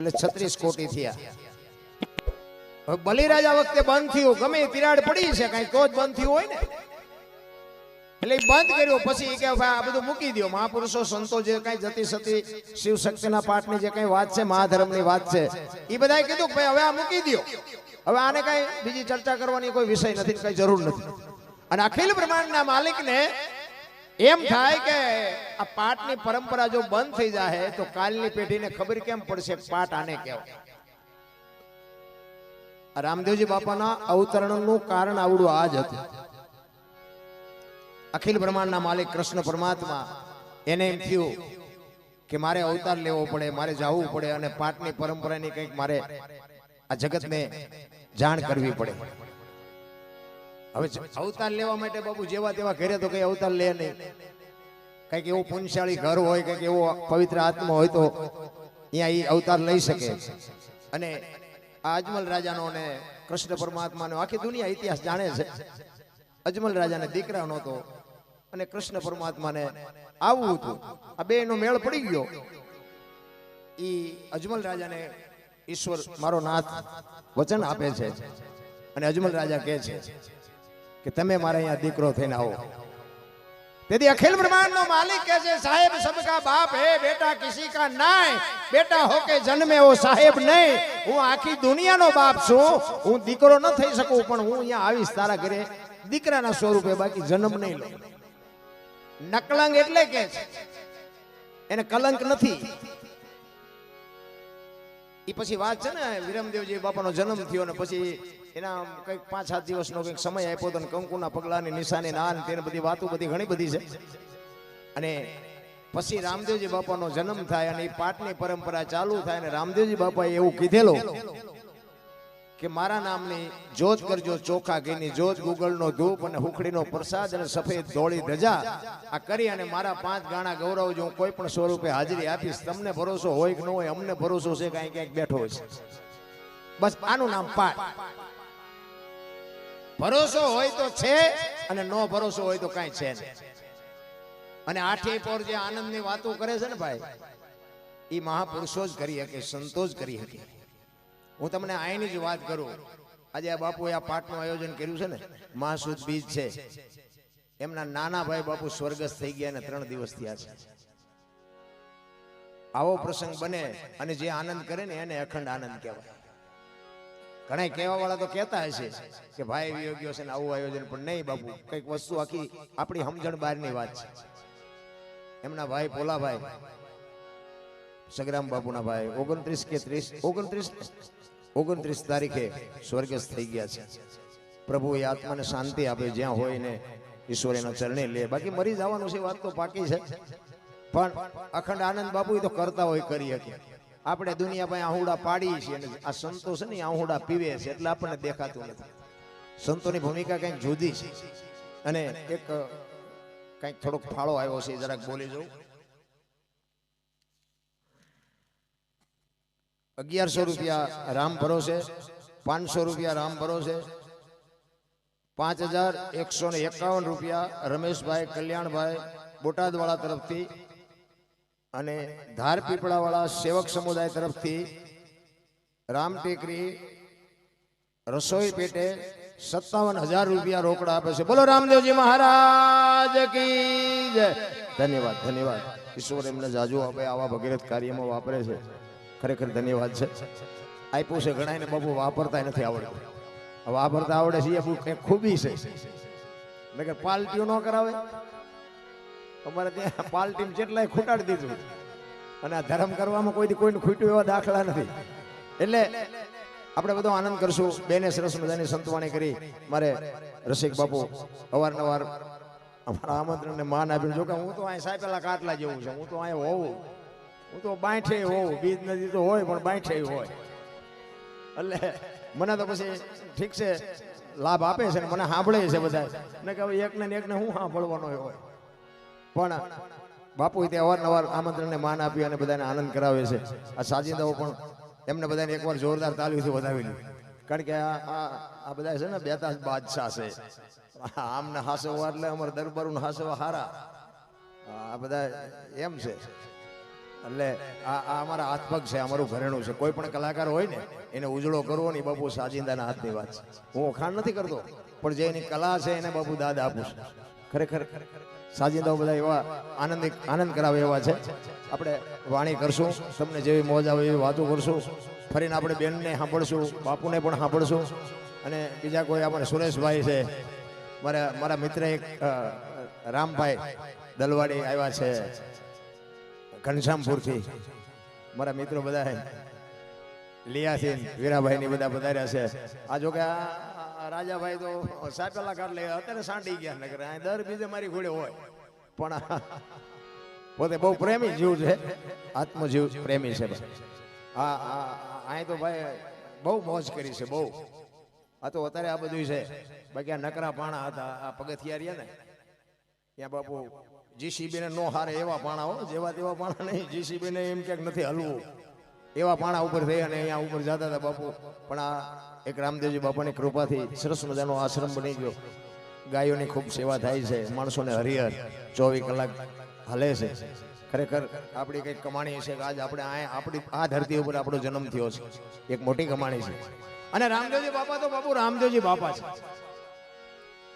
એટલે છત્રીસ કોટી થયા. બલિરાજા વખતે બંધ થયું. ગમે તિરાડ પડી છે, કઈ તો જ બંધ થયું હોય ને. એટલે બંધ કર્યું, પછી કે ભાઈ આ બધું મૂકી દો મહાપુરુષો, સંતો જે કઈ જતી સતી, શિવ શક્તિના પાઠની જે કઈ વાત છે, મહાધર્મની વાત છે, એ બધાએ કીધું ભાઈ, હવે આ મૂકી દો હવે આને કઈ બીજી ચર્ચા કરવાની કોઈ વિષય નથી, કઈ જરૂર નથી. અને અખિલ બ્રહ્માંડના માલિકને એમ થાય કે આ પાઠની પરંપરા જો બંધ થઈ જાય તો કાલની પેઢીને ખબર કેમ પડશે પાઠ આને કહેવાય? રામદેવજી બાપાના અવતરણનું કારણ આવડું આ જ હતું. અખિલ બ્રહ્માંડના માલિક કૃષ્ણ પરમાત્મા, એને એમ થયું કે મારે અવતાર લેવો પડે, મારે જવું પડે અને પાઠની પરંપરાની કંઈક મારે આ જગતને જાણ કરવી પડે. હવે અવતાર લેવા માટે બાબુ જેવા તેવા ઘરે તો કઈ અવતાર લે નહીં. કંઈક એવું પુણ્યશાળી ઘર હોય, કંઈક એવો પવિત્ર આત્મા હોય તો અહીંયા એ અવતાર લઈ શકે. અને આ અજમલ રાજાનો અને કૃષ્ણ પરમાત્માનો આખી દુનિયા ઇતિહાસ જાણે છે. અજમલ રાજાને દીકરા નહોતો અને કૃષ્ણ પરમાત્માને આવવું હતું. આ બે નો મેળ પડી ગયો. એ અજમલ રાજાને ઈશ્વર મારો નાથ વચન આપે છે અને અજમલ રાજા કહે છે કે તમે મારા અહીંયા દીકરો થઈને આવો. તેથી અખિલ બ્રહ્માંડ નો માલિક કહે છે, સાહેબ, સબકા બાપ હે, બેટા કિસી કા નાય? બેટા હો કે જન્મે ઓ સાહેબ નહીં. હું આખી દુનિયાનો બાપ છું. હું દીકરો ન થઈ શકું, પણ હું અહીંયા આવીશ તારા ઘરે. દીકરાના સ્વરૂપે બાકી જન્મ નહીં લઉં નકલંગ એટલે કે છે, એને કલંક નથી. ઈ પછી વાત છે ને, વિરમદેવજી બાપાનો જન્મ થયો ને પછી એના કંઈક પાંચ સાત દિવસનો કંઈક સમય આપ્યો તો ને કંકુના પગલાની નિશાની ના ને તેને બધી વાતો બધી ઘણી બધી છે. અને પછી રામદેવજી બાપાનો જન્મ થાય અને એ પાઠની પરંપરા ચાલુ થાય અને રામદેવજી બાપાએ એવું કીધેલું કે મારા નામની જોજ કરજો ચોખા ઘીની જોજ ગુગળનો ધૂપ અને હુખડીનો પ્રસાદ અને સફેદ ધોળી ધજા. આ કરી અને મારા પાંચ ગાણા ગૌરવ હું કોઈ પણ સ્વરૂપે હાજરી આપીશ. તમને ભરોસો હોય કે ન હોય, અમને ભરોસો છે કાંઈ ક્યાંક બેઠો છે. બસ આનું નામ પાઠ ભરોસો હોય તો છે અને નો ભરોસો હોય તો કાંઈ છે અને આઠે પર જે આનંદની વાતો કરે છે ને ભાઈ એ મહાપુરુષો જ કરી શકે, સંતો જ કરી શકે. હું તમને આઈની જ વાત કરું. આજે આ બાપુએ આ પાઠનું આયોજન કર્યું છે ને, મહાસુદ બીજ છે. એમના નાના ભાઈ બાપુ સ્વર્ગસ્થ થઈ ગયા અને ત્રણ દિવસ થયા છે. આવો પ્રસંગ બને અને જે આનંદ કરે ને એને અખંડ આનંદ કહેવાય. ઘણા કહેવા વાળા તો કહેતા હશે કે ભાઈ વિયોગ્યો છે ને આવું આયોજન, પણ નહીં બાપુ, કંઈક વસ્તુ આખી આપણી સમજણ બહારની વાત છે. એમના ભાઈ પોલાભાઈ સગરામ બાપુના ભાઈ ઓગણત્રીસ કે ત્રીસ, ઓગણત્રીસ ઓગણત્રીસ તારીખે સ્વર્ગસ્થ થઈ ગયા છે. પ્રભુ એ આત્માને શાંતિ આપે, જ્યાં હોય ને ઈશ્વર એના ચરણે લે. બાકી મરી જવાનું છે વાત તો પાકી છે. પણ અખંડ આનંદ બાપુ તો કરતા હોય, કરી શકે. આપણે દુનિયા પાસે આહુડા પાડીએ છીએ અને આ સંતો છે ને આહુડા પીવે છે, એટલે આપણને દેખાતું નથી. સંતોની ભૂમિકા કંઈક જુદી છે. અને એક કંઈક થોડોક ફાળો આવ્યો છે, જરાક બોલી જવું અગિયારસો રૂપિયા રામ ભરોસે, પાંચસો રૂપિયા રામ ભરોસે, પાંચ હજાર એકસો ને એકાવન રૂપિયા રમેશભાઈ કલ્યાણભાઈ બોટાદવાળા તરફથી અને ધાર પીપળાવાળા સેવક સમુદાય તરફથી રામ ટેકરી રસોઈ પેટે સત્તાવન હજાર રૂપિયા રોકડા આપે છે. બોલો રામદેવજી મહારાજ કી જય. ધન્યવાદ ધન્યવાદ. ઈશ્વર એમને જાજુ આપે, આવા ભગીરથ કાર્યમાં વાપરે છે. ખરેખર ધન્યવાદ છે. આપ્યું છે ઘણા એને બાપુ વાપરતા નથી આવડતું. વાપરતા આવડે છે, એ કંઈક ખૂબી છે. નગર પાલટીઓ ન કરાવે. અમારે ત્યાં પાલટી જેટલાય ખૂટાડી દીધું. અને આ ધર્મ કરવામાં કોઈ કોઈને ખૂટ્યું એવા દાખલા નથી. એટલે આપણે બધો આનંદ કરશું. બેને સરસ મજાની સંતવાણી કરી. મારે રસિક બાપુ અવારનવાર અમારા આમંત્રણને માન આપ્યું. જો કે હું તો અહીં સાહેબેલા કાટલા જેવું છું. હું તો અહીં હોઉં. હું તો બાંઠે હોઉં બીજ નદી તો હોય પણ બાંઠે હોય. એટલે મને તો પછી ઠીક છે લાભ આપે છે ને મને સાંભળે છે બધા ને કે હવે એકને એકને હું સાંભળવાનો હોય. પણ બાપુ તે અવારનવાર આમંત્રણને માન આપી અને બધાને આનંદ કરાવે છે. આ સાજિદાઓ પણ એમને બધાને એકવાર જોરદાર તાલીમથી વધાવી લીધી કારણ કે આ આ- બધા છે ને બેતાજ બાદશાહ છે. આમને હાસવા એટલે અમારા દરબારું હાસવા હારા. આ બધા એમ છે. એટલે આ આ અમારા હાથપગ છે, અમારું ઘરેણું છે. કોઈ પણ કલાકાર હોય ને, એને ઉજળો કરવો ને બાપુ સાજિંદાના હાથની વાત છે. હું વખાણ નથી કરતો, પણ જે એની કલા છે એને બાપુ દાદ આપું છું. ખરેખર સાજિંદાઓ બધા એવા આનંદ આનંદ કરાવે એવા છે. આપણે વાણી કરશું, તમને જેવી મોજ આવે એવી વાતો કરશું. ફરીને આપણે બેનને સાંભળશું, બાપુને પણ સાંભળશું. અને બીજા કોઈ આપણે સુરેશભાઈ છે, મારા મારા મિત્ર એક રામભાઈ દલવાડી આવ્યા છે. ઘનશ્યામપુરથી. મારા મિત્રો બધા લિયાસીન વીરાભાઈ ની બધા પધાર્યા છે. આ જો કે આ રાજાભાઈ તો સાપેલા કાઢ લે અત્યારે સાંડી ગયા નગર. અહીં દર બીજે મારી ઘોડે હોય. પણ પોતે બહુ પ્રેમી જીવ છે. આત્મજીવ પ્રેમી છે. હા હા અહીં તો ભાઈ બહુ મોજ કરી છે, બહુ. આ તો અત્યારે આ બધું છે. બાકી આ નકરા પાણા હતા, આ પગથિયા રહ્યા ને ત્યાં બાપુ જીસીબી ને નો હારે એવા પાણા હો, જેવા તેવા પાણા નહીં. જીસીબી ને એમ ક્યાંક નથી હલવું. એવા પાણા ઉપર થઈ અને અહીંયા ઉપર જતા હતા બાપુ. પણ આ એક રામદેવજી બાપાની કૃપાથી સરસ મજાનો આશ્રમ બની ગયો. ગાયોની ખૂબ સેવા થાય છે. માણસોને હરિહર ચોવીસ કલાક હલે છે. ખરેખર આપણી કંઈક કમાણી છે કે આજ આપણે આ આપણી આ ધરતી ઉપર આપણો જન્મ થયો છે. એક મોટી કમાણી છે. અને રામદેવજી બાપા તો બાપુ રામદેવજી બાપા છે.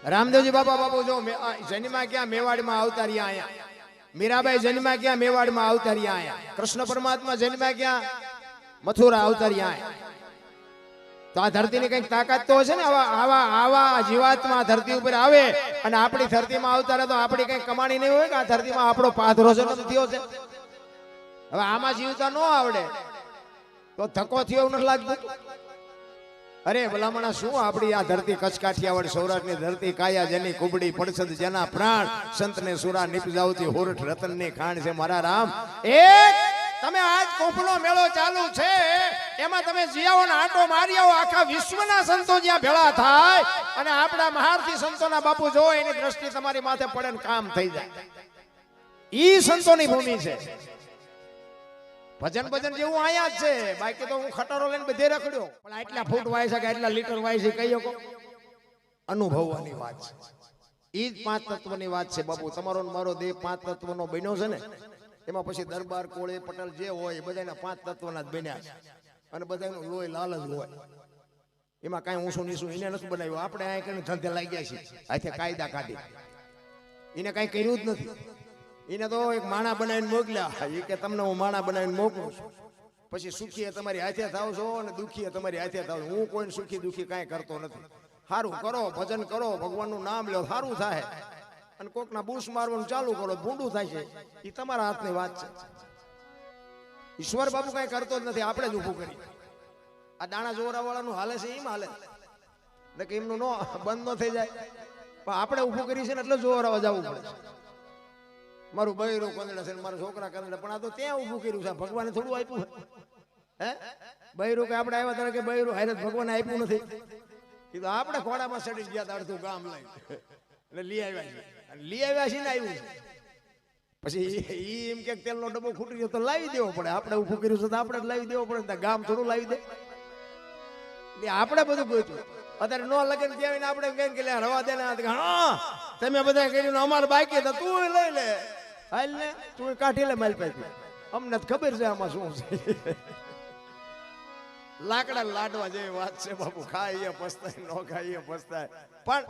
રામદેવજી બાપા, બાપુ, જો જન્મા ક્યાં? મેવાડમાં આવતા રહ્યા અહીંયા. મીરાબાઈ જન્મા ક્યાં? મેવાડમાં આવતા રહ્યા અહીંયા. કૃષ્ણ પરમાત્મા જન્મા ક્યાં? મથુરા આવતા રહ્યા અહીંયા. તો આ ધરતીની કંઈક તાકાત તો હશે ને? આવા આવા આવા જીવાત્મા ધરતી ઉપર આવે અને આપણી ધરતીમાં આવતા રહે તો આપણી કઈ કમાણી નહીં હોય કે આ ધરતીમાં આપણો પાથરો છે થયો છે? હવે આમાં જીવતા ન આવડે. તો ધક્કો થયો એવું નથી લાગતું? અરે ભલામણા, શું આપણી આ ધરતી કચ્છ કાઠિયાવાડ સૌરાષ્ટ્રની ધરતી કાયા જેની કુબડી, પડસદ, જેના પ્રાણ સંતને સુરા નિપજાવતી હોરઠ રતનની ખાણ છે મારા રામ. એક, તમે આજ કોપનો મેળો ચાલુ છે, એમાં તમે જીયાઓ ને આંટો મારી આવો, આખા વિશ્વના સંતો જ્યાં ભેળા થાય, અને આપણા મહારથી સંતોના બાપુ જો, એની દ્રષ્ટિ તમારી માથે પડે ને કામ થઈ જાય. ઈ સંતોની ભૂમિ છે. ભજન ભજન જેવું અહીંયા જ છે. બાકી તો હું ખટારો લઈને બધે રખડ્યો. પણ આટલા ફૂટ વાય છે કે આટલા લીટર વાય છે કહી શકો અનુભવવાની વાત છે. એ જ પાંચ તત્વની વાત છે બાપુ. તમારો મારો દેહ પાંચ તત્વનો બન્યો છે ને એમાં પછી દરબાર કોળે પટેલ જે હોય બધાના પાંચ તત્વના જ બન્યા છે. અને બધાનું લોહી લાલ જ હોય. એમાં કાંઈ ઊંસું નીસું એને નથી બનાવ્યું. આપણે આ કરીને ધંધે લાગ્યા છીએ. આથી કાયદા કાઢી એને કાંઈ કર્યું જ નથી. એને તો એક માણા બનાવીને મોકલ્યા. એ કે તમને હું માણા બનાવીને મોકલું છું. પછી સુખી તમારી હાથે થાવ છો અને દુખી તમારી હાથે થાવ હું કોઈ સુખી દુખી કાંઈ કરતો નથી. સારું કરો, ભજન કરો, ભગવાનનું નામ લો સારું થાય. અને કોકના બૂસ મારવાનું ચાલુ કરો, ભૂંડું થાય છે. એ તમારા હાથની વાત છે. ઈશ્વર બાબુ કાંઈ કરતો જ નથી, આપણે જ ઊભું કરી આ દાણા જોરાવાળાનું હાલે છે, એમ હાલે. એટલે એમનું નો, બંધ ન થઈ જાય. પણ આપણે ઊભું કરી છે ને એટલે જોરા જવું પડે. છે મારું બૈરું કંદડા છે મારા છોકરા કંદડા પણ આ તો ત્યાં ઊભું કર્યું છે. ભગવાને થોડું આપ્યું હે? બૈરું કે આપણે આવ્યા ત્યારે કે બૈરું હારે ભગવાને આપ્યું નથી. એ તો આપણે ખોડામાં ચડી ગયા તા અડધું ગામ લઈ એટલે લઈ આવ્યા છે લઈ આવ્યા છે ને આવ્યું છે. પછી એમ કે તેલનો ડબ્બો ખૂટી ગયો તો લાવી દેવો પડે. આપણે ઊભું કર્યું છે તો આપણે લાવી દેવો પડે ગામ થોડું લાવી દે. એટલે આપણે બધું ગોચ્યું અત્યારે નો લગન ત્યાં આવીને આપણે કહીને કે રવા દે ને તમે બધા કર્યું અમારે બાકી તો તું લઈ લે. હાલ ને તું કાઢી લે મારી પાસે અમને ખબર છે આમાં શું છે. લાકડા લાડવા જેવી વાત છે બાપુ. ખાઈએ પસ્તાય ન ખાઈએ પસ્તાય. પણ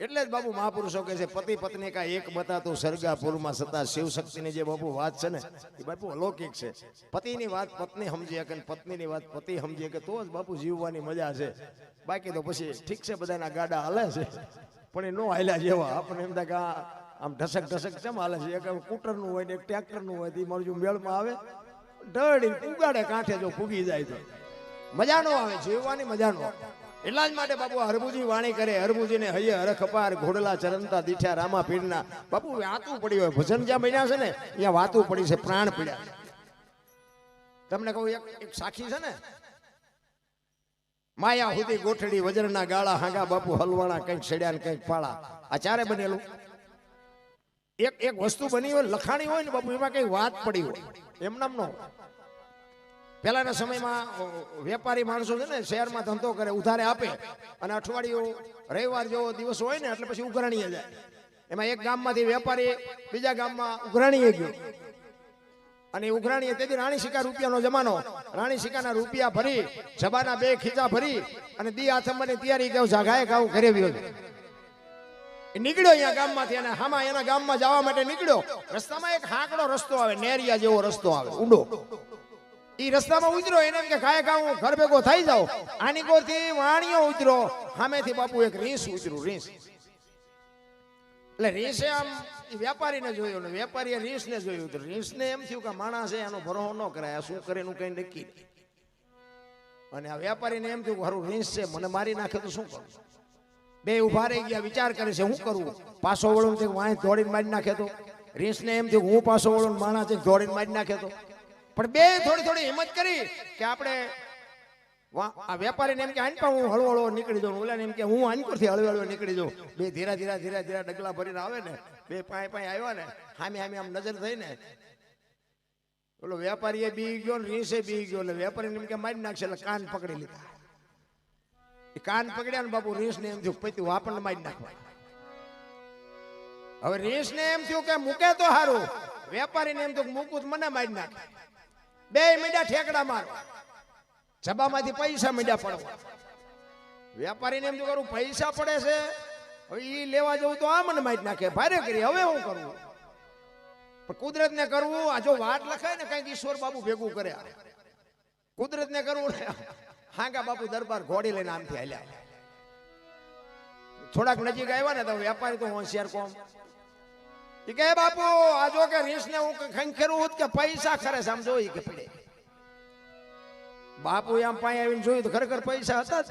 એટલે જ બાપુ મહાપુરુષો કહે છે પતિ પત્ની કા એક બતાતું સરગાપુરમાં સતા શિવ શક્તિની જે બાપુ વાત છે ને એ બાપુ અલૌકિક છે. પતિની વાત પત્ની સમજી શકે ને પત્નીની વાત પતિ સમજી કે તો જ બાપુ જીવવાની મજા છે. બાકી તો પછી ઠીક છે બધાના ગાડા હાલે છે. પણ એ નો હાલ્યા જેવા. આપણે એમ થાય કે આમ ઢસક ઢસક કેમ હાલે છે? એક કૂટરનું હોય ને એક ટ્રેક્ટરનું હોય ઈ મારું જો મેળમાં આવે ઢળી ઉગાડે કાંઠે જો ફૂગી જાય તો. મજા નો આવે, જીવવાની મજા નો એટલા જ માટે બાપુ હરબુજી વાણી કરે હરબુજીને હૈયે હરખ અપાર ઘોડલા ચરંતા દીઠા રામા પીરના બાપુ વાતું પડી હોય. ભજન જ્યાં બન્યા છે ને, ત્યાં વાતું પડી છે, પ્રાણ પીડ્યા તમને કહું એક એક સાખી છે ને? માયા સુધી ગોઠડી વજરના ગાળા હાંગા બાપુ હલવાણા કંઈક છેડ્યા ને કંઈક પાળા આ ચારે બનેલું. એક એક વસ્તુ બની હોય, લખાણી હોય ને બાપુ, એમાં કઈ વાત પડી હોય. એમ નામ નો પહેલાના સમયમાં વેપારી માણસો છે ને શહેરમાં ધંધો કરે, ઉધારે આપે અને અઠવાડિયું રવિવાર જેવો દિવસ હોય ને, એટલે પછી ઉઘરાણીએ જાય. એમાં એક ગામમાંથી વેપારી બીજા ગામમાં ઉઘરાણીએ ગયો. અને ઉઘરાણીએ તેથી રાણી સિક્કા રૂપિયાનો જમાનો. રાણી સિક્કાના રૂપિયા ભરી, જબાના બે ખીચા ભરી અને દી આથંબરની તૈયારી કેવું જાગાએ ગાવ ઘરે વ્યો. નીકળ્યો અહીંયા ગામમાંથી અને હામાં એના ગામમાં જવા માટે નીકળ્યો. રસ્તામાં એક હાંકડો રસ્તો આવે, નેરિયા જેવો રસ્તો આવે, ઊંડો. એ રસ્તામાં ઉતરો એને કે, ખાય ખા હું ઘર ભેગો થઈ જાઉં. આની કોરથી વાણિયો ઉતરો સામેથી બાપુ એક રીસ ઉતરું રીસ એટલે રીસે આમ વેપારીને જોયું ને વેપારીએ રીસને જોયું. તો રીસને એમ થયું કે, માણસ એનો ભરોહો ન કરાય શું કરે, એનું કઈ નક્કી અને આ વેપારીને એમ થયું કે, હારું રીસ છે, મને મારી નાખે તો શું કરું? બે ઊભા રહી ગયા, વિચાર કરે છે શું કરવું પાછો વળું છે વાંય દોડીને મારી નાખે તો. રીંસને એમ થયું, હું પાછો વળું માણા છે દોડીને મારી નાખે તો. પણ બે થોડી થોડી હિંમત કરી કે આપણે આ વેપારીને એમ કે આનપા હું હળવો હળવો નીકળી જાઉં. ઓલાને એમ કે, હું આનપરથી હળવે હળવે નીકળી જાઉં. બે ધીરા ધીરા ધીરા ધીરા ડગલા ભરીને આવે ને, બે પાય પાંચ આવ્યા ને સામે સામે આમ નજર થઈ ને. ઓલો વેપારીએ બી ગયો ને રીસે બી ગયો, એટલે વેપારીને એમ કે, મારી નાખશે, એટલે કાન પકડી લીધા. કાન પકડ્યા ને બાપુ રીસ ને એમ થયું પૈતું આપણને મારી નાખવા. હવે રીસ ને એમ થયું કે મૂકે તો સારું વેપારીને એમ થયું મૂકું મને મારી નાખે. બે મીડા ઠેકડા મારો. જબામાંથી પૈસા મીડા પડવા. વેપારીને એમ કરું પૈસા પડે છે, હવે એ લેવા જવું તો આ મને મારી નાખે. ભારે કરી, હવે હું કરવું પણ કુદરત ને કરવું, આ જો વાટ લખાય ને, કંઈક ઈશ્વર બાબુ ભેગું કરે. કુદરત ને કરવું ને હાંગા બાપુ દરબાર ઘોડી લઈને આમથી હાલ્યા. થોડાક નજીક આવ્યા ને તો વેપારી તો હોશિયાર કોમ. એ કહે, બાપુ, આ જો કે રીસ ને હું ખંખેરું હોત કે પૈસા ખરે સમજો એ કે પડે. બાપુ એમ પાસે આવીને જોયું તો ખરેખર પૈસા હતા જ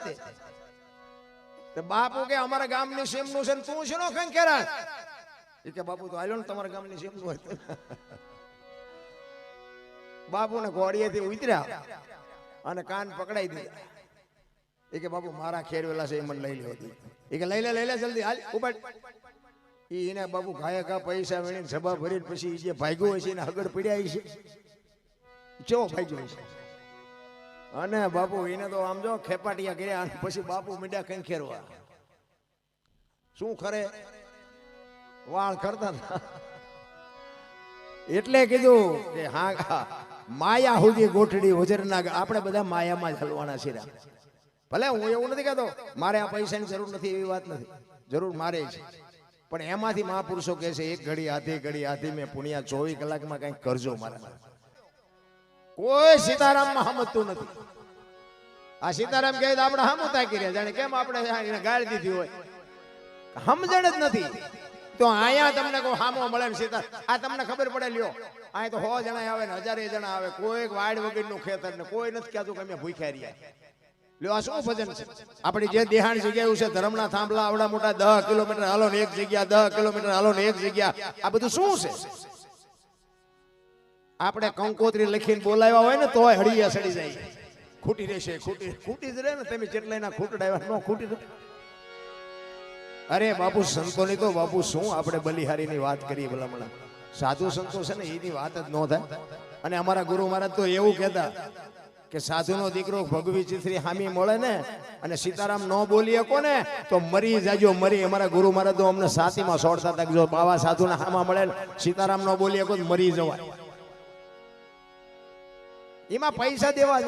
તે. બાપુ કે, અમારા ગામની સીમનું છે ને તું છે નો ખંખેરા એ કે બાપુ, તો આવ્યો ને તમારા ગામની હોય તો. બાપુને ઘોડીએથી ઉતર્યા. અને કાન પકડાઈ દીધા એ કે બાપુ મારા ખેરવેલા છે એ મને લઈ લેવા એ કે લઈ લે લઈ લે જલ્દી હાલ ઉપાડ. એને બાપુ ઘાયે ઘા પૈસા વીણીને સભા ભરીને પછી જે ભાગ્યો હોય છે એને આગળ પડ્યા છે. ચો ભાગ્યો છે. અને બાપુ એને તો આમ જો ખેપાટિયા કર્યા અને પછી બાપુ મીંડા કઈ ખેરવા. શું ખરે? વાળ કરતા હતા. એટલે કીધું કે હા, માયા સુધી ગોઠડી વજરના આપણે બધા માયામાં હલવાના છીએ ભલે હું એવું નથી કહેતો, મારે આ પૈસાની જરૂર નથી, એવી વાત નથી. જરૂર મારે છે પણ એમાંથી મહાપુરુષો કહે છે, એક ઘડી, આધી ઘડી, આધી મેં પુણ્યા ચોવીસ કલાકમાં કંઈક કરજો મારા. કોઈ સીતારામમાં સમજતું નથી. આ સીતારામ કહે આપણે હમ તાકી જાણે કેમ આપણે ગાળ દીધી હોય? સમજણ જ નથી. તો અહીંયા તમને કોઈ હામો મળે ને સીતા આ તમને ખબર પડે લ્યો. અહીંયા તો સો જણા આવે ને હજારે જણા આવે. કોઈ વાડ વગરનું ખેતર ને કોઈ નથી કહેતું કે અમે ભૂખ્યા રહ્યા. લ્યો, આ શું ભજન છે? આપણી જે દેહાણ જગ્યા છે, ધર્મના થાંભલા, આવડા મોટા દહ કિલોમીટર હાલો ને એક જગ્યા, દહ કિલોમીટર હાલો ને એક જગ્યા. આ બધું શું છે? આપણે કંકોત્રી લખીને બોલાવ્યા હોય ને તોય હળીયા સડી જાય. ખૂટી રહેશે, ખૂટી ખૂટી જ રહે ને તમે જેટલા એના ખૂટડાવ્યા ન ખૂટી રહે અરે બાપુ, સંતોની તો બાપુ શું આપણે બલિહારીની વાત કરીએ ભલામણા સાધુ સંતો છે ને, એની વાત જ ન થાય. અને અમારા ગુરુ મહારાજ તો એવું કહેતા કે સાધુનો દીકરો ભગવી ચિત્રી હામી મળે ને અને સીતારામ ન બોલી શકો ને તો મરી જાજો, મરી. અમારા ગુરુ મહારાજ તો અમને સાતીમાં સોડતા હતા જો બાવા સાધુના હામાં મળે સીતારામ ન બોલી શકો મરી જવાય. એમાં પૈસા દેવા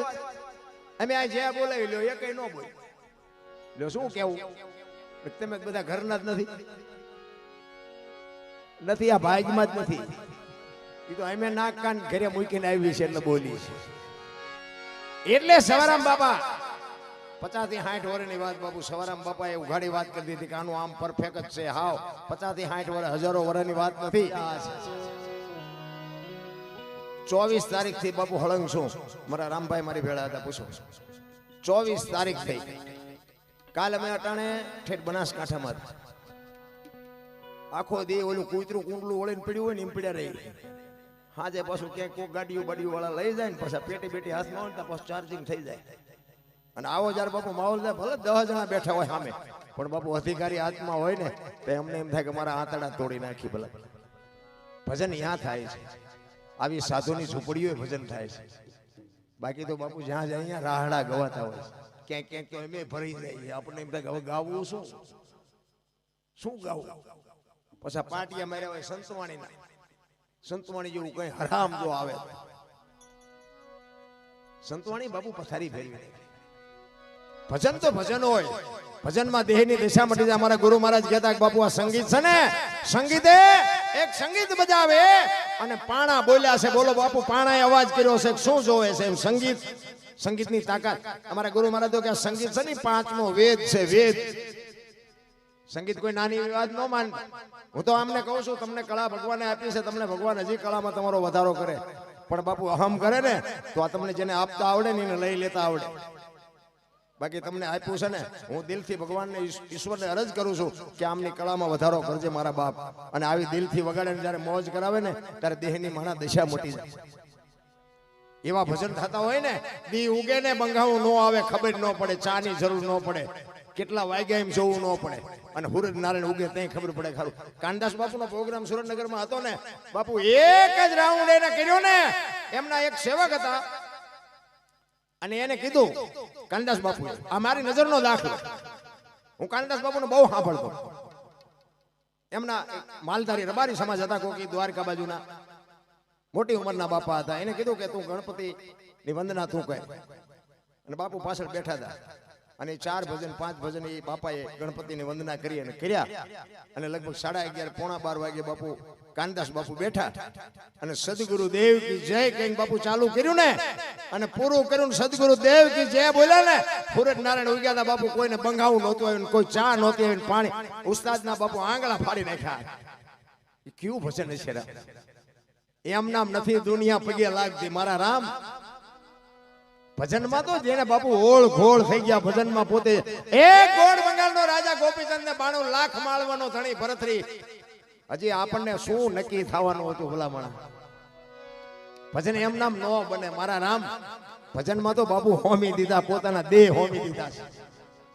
અમે આ જે બોલાવી લો એ કઈ ન બોલ. લ્યો, શું કેવું? તમે બધા ઘરના જ નથી. નથી, આ ભાગમાં જ નથી. એ તો અમે નાક કાન ઘરે મૂકીને આવી છે એટલે બોલી છે. એટલે સવારામ બાપા પચાસથી સાઠ વર્ષની વાત બાપુ, સવારામ બાપાએ ઉઘાડી વાત કરી દીધી કે આનું આમ પરફેક્ટ છે. હાવ પચાસથી સાઠ વર્ષ હજારો વર્ષની વાત નથી. ચોવીસ તારીખથી બાપુ હળંગ છું મારા રામભાઈ મારી ભેળા હતા, પૂછો. ચોવીસ તારીખ થઈ. કાલ અમે અટાણે ઠેઠ બનાસકાંઠામાં. આખો દે ઓલું કૂતરું કુંડલું વળીને પડ્યું હોય ને એમ પડ્યા રહી. હાજે પાછું ક્યાંક કોઈ ગાડીઓ બાડીઓ વાળા લઈ જાય ને પાછા પેટી પેટી હાથમાં હોય ને પાછું ચાર્જિંગ થઈ જાય. અને આવો જ્યારે બાપુ માહોલ થાય, ભલે દસ જણા બેઠા હોય સામે, પણ બાપુ અધિકારી હાથમાં હોય ને, તો એમને એમ થાય કે મારા આંતડા તોડી નાખી ભલે. ભજન ત્યાં થાય છે. આવી સાધુની ઝૂંપડીઓ ભજન થાય છે. બાકી તો બાપુ જ્યાં જાય અહીંયા રાહડા ગવાતા હોય છે. ક્યાંક ક્યાંક તો એમ ભરી જાય આપણને એમ થાય ગાવું શું? શું ગાવું? પછી પાટિયા માર્યા હોય સંતવાણીના. સંતવાણી જેવું કઈ હરામ જો આવે. સંતવાણી બાપુ પથારી ફેરવી ભજન તો ભજન હોય. ભજનમાં દેહની દિશા મટી અમારા ગુરુ મહારાજ કહેતા બાપુ, આ સંગીત છે ને? સંગીતે એક સંગીત બજાવે. અને પાણા બોલ્યા છે. બોલો બાપુ, પાણાએ અવાજ કર્યો છે. શું જોવે છે એમ સંગીત? સંગીતની તાકાત. અમારા ગુરુ મહારાજો કે સંગીત છે ને પાંચમો વેદ છે વેદ સંગીત કોઈ નાની વાત ન માન. હું તો આમને કહું છું તમને કળા ભગવાને આપી છે તમને ભગવાન હજી કળામાં તમારો વધારો કરે. પણ બાપુ અહમ કરે ને તો આ તમને જેને આપતા આવડે ને એને લઈ લેતા આવડે. બાકી તમને આપ્યું છે ને હું દિલથી ભગવાનને ઈશ્વરને અરજ કરું છું કે આમની કળામાં વધારો કરજે મારા બાપ. અને આવી દિલથી વગાડે જ્યારે મોજ કરાવે ને ત્યારે દેહની માણા દશા મોટી જાય. એવા ભજન થતા હોય ને દી ઉગે ને બંગાવું ન આવે, ખબર ન પડે, ચાની જરૂર ન પડે, કેટલા વાગ્યા એમ જોવું ન પડે. અને હુરજ નારાયણ ઉગે ત્યાં ખબર પડે ખરું. કાનદાસ બાપુનો પ્રોગ્રામ સુરેન્દ્રનગરમાં હતો ને, બાપુ એક જ રાઉન્ડ એને કર્યો ને, એમના એક સેવક હતા. અને એને કીધું, કાનદાસ બાપુ, આ મારી નજર નો દાખલો. હું કાનદાસ બાપુ બહુ સાંભળતો. એમના માલધારી રબારી સમાજ હતા કોકી દ્વારકા બાજુના. મોટી ઉંમરના બાપા હતા. એને કીધું કે તું ગણપતિ ની વંદના તું કહે અને બાપુ પાછળ બેઠા હતા. અને ચાર ભજન પાંચ ભજન એ બાપાએ ગણપતિની વંદના કરી અને કર્યા. અને લગભગ સાડા અગિયાર પોણા બાર વાગે બાપુ કાનદાસ બાપુ બેઠા. અને સદગુરુ દેવ કી જય કઈ બાપુ ચાલુ કર્યું ને. અને પૂરું કર્યું સદગુરુ દેવ કી જય બોલ્યા ને. સુરત નારાયણ ઉગ્યા હતા બાપુ કોઈને બંગાવું નહોતું આવ્યું ને કોઈ ચા નહોતી આવી ને પાણી. ઉસ્તાદના બાપુ આંગળા ફાડી નાખ્યા. એ કેવું ભજન છે? એમ નામ નથી દુનિયા પગે લાગતી. મારા રામ. ભજનમાં તો જેને બાપુ ઓળ ઘોળ થઈ ગયા ભજનમાં પોતે. એક ગોળ બંગાળનો રાજા ગોપીચંદ ને બાણું લાખ માળવાનો ધણી ભરતરી. હજી આપણને શું નક્કી થવાનું હતું ભલામણ? ભજન એમ નામ ન બને મારા રામ. ભજનમાં તો બાપુ હોમી દીધા પોતાના દેહ હોમી દીધા છે.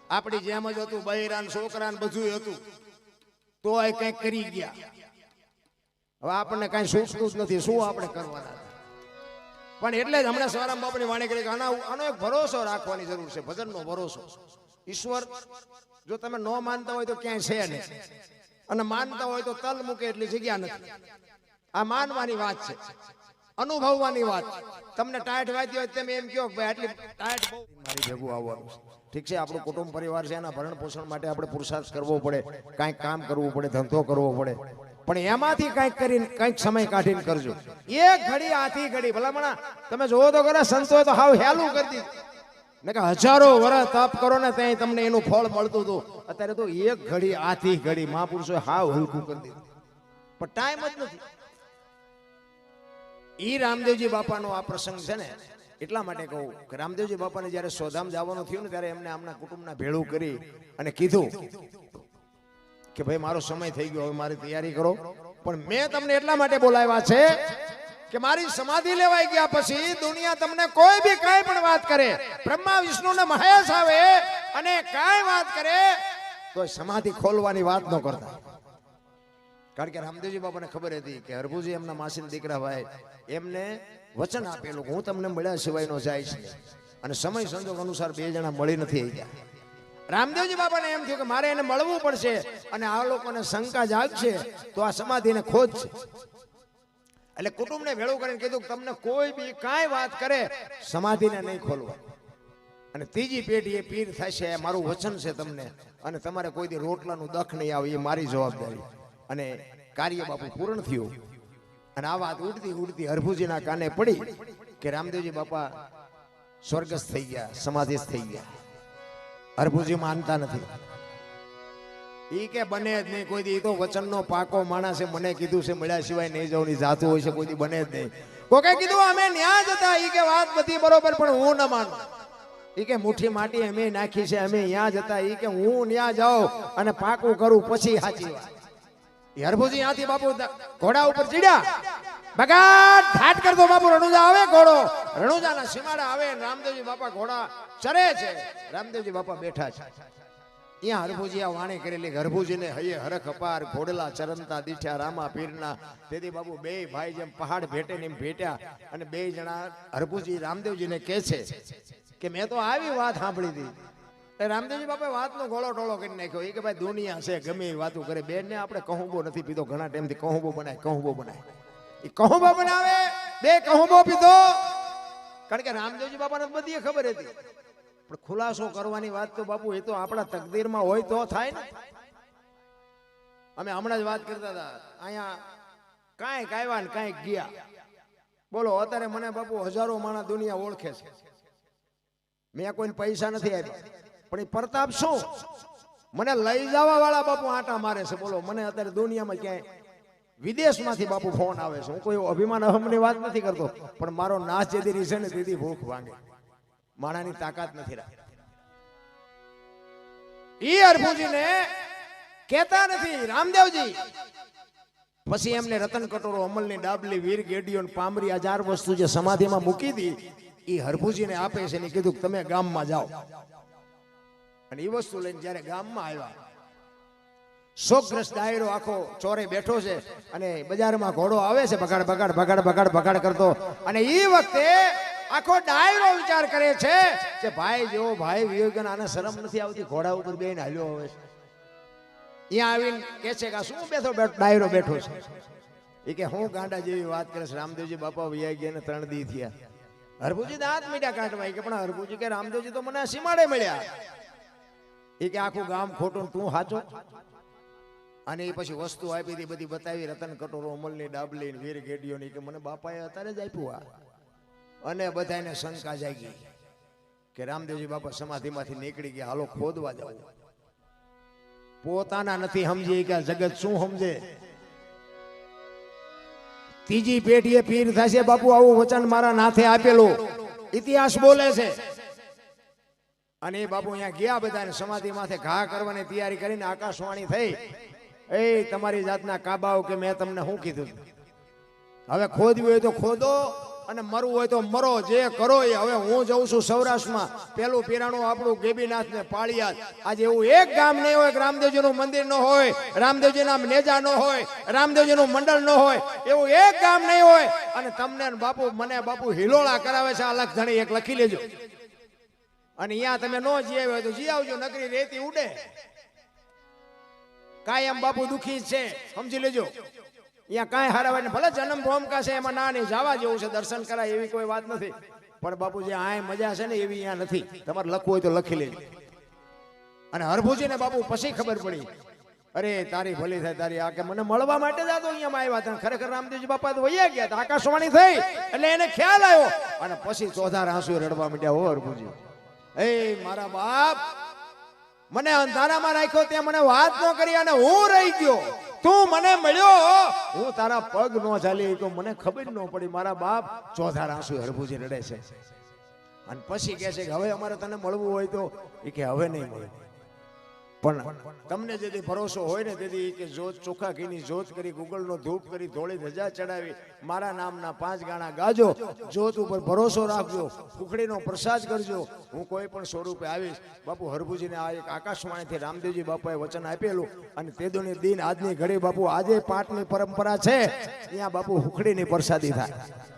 આપણી જેમ જ હતું બૈરાન છોકરાન બધું હતું. તો એ કંઈક કરી ગયા. હવે આપણને કાંઈ સૂચતું જ નથી. શું આપણે કરવાના? પણ એટલે જ હમણાં સવારામ બાપુની વાણી કરી કે આના આનો એક ભરોસો રાખવાની જરૂર છે, ભજનનો ભરોસો. ઈશ્વર, જો તમે ન માનતા હોય તો ક્યાંય છે નહીં. અને માનતા હોય તો તલ મૂકે એટલી જગ્યા નથી. આ માનવાની વાત છે. અનુભવવાની વાત. તમને ટાઈટ વાતી હોય તમે એમ કહો ભાઈ આટલી ટાઈટ મારી ભેગું આવવાનું ઠીક છે, આપણું કુટુંબ પરિવાર છે, એના ભરણ પોષણ માટે આપણે પુરુષાર્થ કરવો પડે. કાંઈક કામ કરવું પડે, ધંધો કરવો પડે. પણ એમાંથી કંઈક કરીને કંઈક સમય કાઢીને કરજો. એક ઘડી, આથી ઘડી, ભલામણા, તમે જોવો તો ખરા, સંતો તો હાવ હેલું કરી દીધું. કે હજારો વર્ષ તપ કરો ને ત્યાં તમને એનું ફળ મળતું હતું. અત્યારે તો એક ઘડી, આથી ઘડી મહાપુરુષો હાવ હલકું કરી દીધું. પણ ટાઈમ જ નથી. ઈ રામદેવજી બાપાનો આ પ્રસંગ છે ને, એટલા માટે કહું કે રામદેવજી બાપાને જ્યારે સોધામ જવાનું થયું ને, ત્યારે એમને આમના કુટુંબના ભેળું કરી અને કીધું કે ભાઈ, મારો સમય થઈ ગયો, હવે મારી તૈયારી કરો. પણ મેં તમને એટલા માટે બોલાવ્યા છે કે મારી સમાધિ લેવાઈ ગયા પછી દુનિયા તમને કોઈ બી કાંઈ પણ વાત કરે, બ્રહ્મા, વિષ્ણુ ને મહેશ આવે અને કાંઈ વાત કરે તો સમાધિ ખોલવાની વાત ન કરતા. કારણ કે રામદેવજી બાપાને ખબર હતી કે હરભુજી એમના માસીના દીકરા ભાઈ, એમને વચન આપેલું હું તમને મળ્યા સિવાય નો જાય છે. અને સમય સંજોગ અનુસાર બે જણા મળી નથી ગયા રામદેવજી બાપાને એમ થયું કે મારે એને મળવું પડશે અને આ લોકોને શંકા જાગશે તો આ સમાધિને ખોજશે એટલે કુટુંબને ભેળું કરીને કીધું કે તમને કોઈ બી કાંઈ વાત કરે, સમાધિને નહીં ખોલવા. અને ત્રીજી પેઢી એ પીર થશે મારું વચન છે તમને. અને તમારે કોઈ દી રોટલાનું દખ નહીં આવે, એ મારી જવાબદારી. અને કાર્ય બાપુ પૂર્ણ થયું. અને આ વાત ઉડતી ઉડતી હરભુજીના કાને પડી કે રામદેવજી બાપા સ્વર્ગસ્થ થઈ ગયા, સમાધિસ્થ થઈ ગયા. હરભુજી માનતા નથી. ઈ કે બને જ નહીં. કોઈ દી તો વચનનો પાકો માણસ મને કીધું છે, મળ્યા સિવાય નહીં જવું ની જાતું હોય છે, કોઈ દી બને જ નહીં. કોકે કીધું, અમે ન્યા જ હતા. ઈ કે વાત બધી બરોબર, પણ હું ન માનું. ઈ કે મુઠ્ઠી માટી અમે નાખી છે, અમે ત્યાં જ હતા. ઈ કે હું ન્યા જાઉં અને પાકું કરું પછી સાચી વાત. હરભુજી ત્યાંથી બાપુ ઘોડા ઉપર ચડ્યા. બગાડ ઘાટ કરતો બાપુ રણુજા આવે ઘોડો. રણુજાના સીમાડા આવે રામદેવજી બાપા ઘોડા ચરે છે. રામદેવજી બાપા બેઠા છે. ત્યાં હરભુજી આ વાણી કરેલી હરભુજીને હૈયે હરખ અપાર, ઘોડલા ચરંતા દીઠ્યા, રામા પીરના. તેથી બાબુ બે ભાઈ જેમ પહાડ ભેટે ને ભેટ્યા અને બે જણા હરભુજી રામદેવજીને કહે છે કે મેં તો આવી વાત સાંભળી હતી. રામદેવજી બાપા વાતનો ગોળો ટોળો કરી નાખ્યો. એ કે ભાઈ દુનિયા છે, ગમે એ વાતો કરે. બેન ને આપણે કહુંબો નથી પીધો. ઘણા ટાઈમથી કહુંબો બનાય કહુંબો બનાય. એ કહુંબો બનાવે, બે કહુંબો પીધો. કારણ કે રામદેવજી બાપાને બધી ખબર હતી. પણ ખુલાસો કરવાની વાત તો બાપુ, એ તો આપણા તકદીરમાં હોય તો થાય ને. અમે હમણાં જ વાત કરતા હતા, અહીંયા કાંઈક આવ્યા ને કાંઈક ગયા. બોલો, અત્યારે મને બાપુ હજારો માણસ દુનિયા ઓળખે છે. મેં કોઈને પૈસા નથી આપ્યા. પણ એ પ્રતાપ શું? મને લઈ જવા વાળા બાપુ આટા મારે છે. બોલો, મને અત્યારે દુનિયામાં ક્યાંય વિદેશમાંથી બાપુ ફોન આવે છે. હું કોઈ અભિમાન અહમની વાત નથી કરતો, પણ મારો નાશ જેથી છે ને દીદી ભૂખ ભાંગે. માણાની તાકાત નથી રાખી ઈ અર્ભુજીને કહેતા નથી, રામદેવજી. પછી એમને રતન કટોરો, અમલની ડાબલી, વીર ગેડીઓ પામરી, આ વસ્તુ જે સમાધિમાં મૂકી દી એ હરભુજીને આપે છે ને કીધું તમે ગામમાં જાઓ. અને એ વસ્તુ લઈને જ્યારે ગામમાં આવ્યા શોકગ્રસ્ત ડાયરો આખો ચોરે બેઠો છે અને બજારમાં ઘોડો આવે છે બગાડ બગાડ બગાડ બગાડ બગાડ કરતો. અને એ વખતે આખો ડાયરો વિચાર કરે છે કે ભાઈ, જેવો ભાઈ વિવેકન આને શરમ નથી આવતી, ઘોડા ઉપર બેન હાલ્યો હવે છે. અહીંયા આવીને કે છે કે શું બેઠો ડાયરો બેઠો છે? એ કે હું ગાંડા જેવી વાત કરે છે, રામદેવજી બાપા વૈયા ગયા ત્રણ દી થયા. હરભુજી દાંત મીઠા કાઢવા કે પણ હરભુજી કે રામદેવજી તો મને સીમાડે મળ્યા. એ કે આખું ગામ ખોટું તું સાચો અને એ પછી વસ્તુ આપી હતી, બધી બતાવી, રતન કટોરો અમલની ડાબલી વીર ગેડીઓની કે મને બાપાએ અત્યારે જ આપ્યું આ. અને બધાને શંકા જાગી કે રામદેવજી બાપા સમાધિમાંથી નીકળી ગયા, હાલો ખોદવા જાવ પોતાના નથી સમજી કે જગત શું સમજે? ત્રીજી પેઢીએ પીર થશે, બાપુ, આવું વચન મારા નાથે આપેલું. ઇતિહાસ બોલે છે. અને એ બાપુ અહીંયા ગયા બધાને સમાધિ માથે ઘા કરવાની તૈયારી કરીને આકાશવાણી થઈ. એ તમારી જાતના કાબાઓ કે મેં તમને શું કીધું? હવે ખોદવું હોય તો ખોદો અને મરવું હોય તો મરો. જે કરો એ. હવે હું જઉં છું સૌરાષ્ટ્રમાં. પેલું પીરાણું આપણું ગેબીનાથ ને પાળિયાદ. આજે એવું એક ગામ નહીં હોય રામદેવજીનું મંદિર ન હોય, રામદેવજીના નેજા ન હોય, રામદેવજીનું મંડળ ન હોય. એવું એક ગામ નહીં હોય. અને તમને બાપુ, મને બાપુ હિલોળા કરાવે છે. આ લખધણી એક લખી લેજો. અને અહીંયા તમે ન હોય તો જી આવજો નકરી રેતી ઉડે. કાયમ બાપુ દુખી છે. સમજી લેજો. અહીંયા કાંઈ હારા ને ભલે જન્મ ભોમકા છે એમાં ના નહીં જવા જેવું છે, દર્શન કરાય એવી કોઈ વાત નથી. પણ બાપુ જે આય મજા છે ને એવી અહીંયા નથી. તમારે લખવું હોય તો લખી લેજો. અને હરભુજીને બાપુ પછી ખબર પડી. અરે, તારી ભલી થાય, તારી આ કે મને મળવા માટે જ અહીંયા આવ્યા હતા. ખરેખર રામદેવજી બાપા તો વૈયા ગયા હતા, આકાશવાણી થઈ. એટલે એને ખ્યાલ આવ્યો. અને પછી ચોધાર આંસુ રડવા માંડ્યા, હો હરભુજી. એ મારા બાપ મને અંધારામાં રાખ્યો ત્યાં મને વાત ન કરી અને હું રહી ગયો. તું મને મળ્યો. હું તારા પગ ન ચાલી તો મને ખબર ન પડી. મારા બાપ ચોધાર આંસુ હરભુજી રડે છે. અને પછી કહે છે કે હવે અમારે તને મળવું હોય તો. એ કે હવે નહીં મળે. પણ તમને જેથી ભરોસો હોય ને તેથી કે જોત ચોખા ઘીની જોત કરી, ગુગલનો ધૂપ કરી, ધોળી ધજા ચડાવી, મારા નામના પાંચ ગાણા ગાજો, જોત ઉપર ભરોસો રાખજો કુકડીનો પ્રસાદ કરજો. હું કોઈ પણ સ્વરૂપે આવીશ, બાપુ હરભુજીને આ એક આકાશવાણીથી રામદેવજી બાપાએ વચન આપેલું અને તેદોની દિન આજની ઘડી બાપુ આજે પાઠની પરંપરા છે. ત્યાં બાપુ હુખડીની પ્રસાદી થાય.